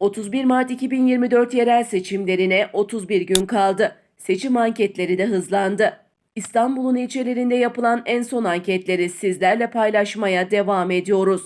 31 Mart 2024 yerel seçimlerine 31 gün kaldı. Seçim anketleri de hızlandı. İstanbul'un ilçelerinde yapılan en son anketleri sizlerle paylaşmaya devam ediyoruz.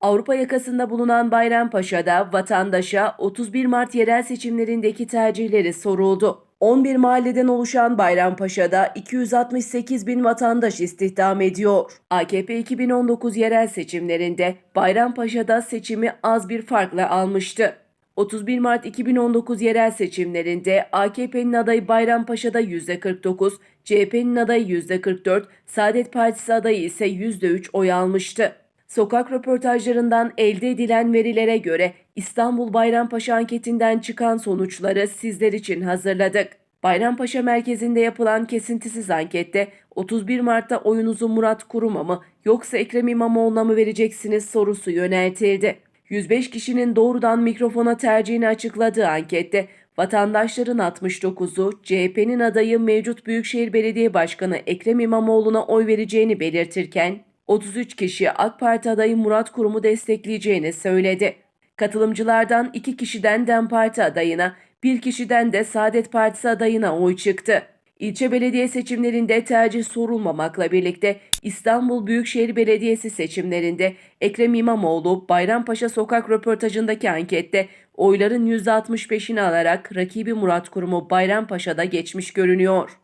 Avrupa yakasında bulunan Bayrampaşa'da vatandaşa 31 Mart yerel seçimlerindeki tercihleri soruldu. 11 mahalleden oluşan Bayrampaşa'da 268 bin vatandaş istihdam ediyor. AKP 2019 yerel seçimlerinde Bayrampaşa'da seçimi az bir farkla almıştı. 31 Mart 2019 yerel seçimlerinde AKP'nin adayı Bayrampaşa'da %49, CHP'nin adayı %44, Saadet Partisi adayı ise %3 oy almıştı. Sokak röportajlarından elde edilen verilere göre İstanbul Bayrampaşa anketinden çıkan sonuçları sizler için hazırladık. Bayrampaşa merkezinde yapılan kesintisiz ankette 31 Mart'ta oyunuzu Murat Kurum'a mı yoksa Ekrem İmamoğlu'na mı vereceksiniz sorusu yöneltildi. 105 kişinin doğrudan mikrofona tercihini açıkladığı ankette vatandaşların 69'u CHP'nin adayı mevcut Büyükşehir Belediye Başkanı Ekrem İmamoğlu'na oy vereceğini belirtirken 33 kişi AK Parti adayı Murat Kurum'u destekleyeceğini söyledi. Katılımcılardan 2 kişiden DEM Parti adayına, 1 kişiden de Saadet Partisi adayına oy çıktı. İlçe belediye seçimlerinde tercih sorulmamakla birlikte İstanbul Büyükşehir Belediyesi seçimlerinde Ekrem İmamoğlu Bayrampaşa sokak röportajındaki ankette oyların %65'ini alarak rakibi Murat Kurum'u Bayrampaşa'da geçmiş görünüyor.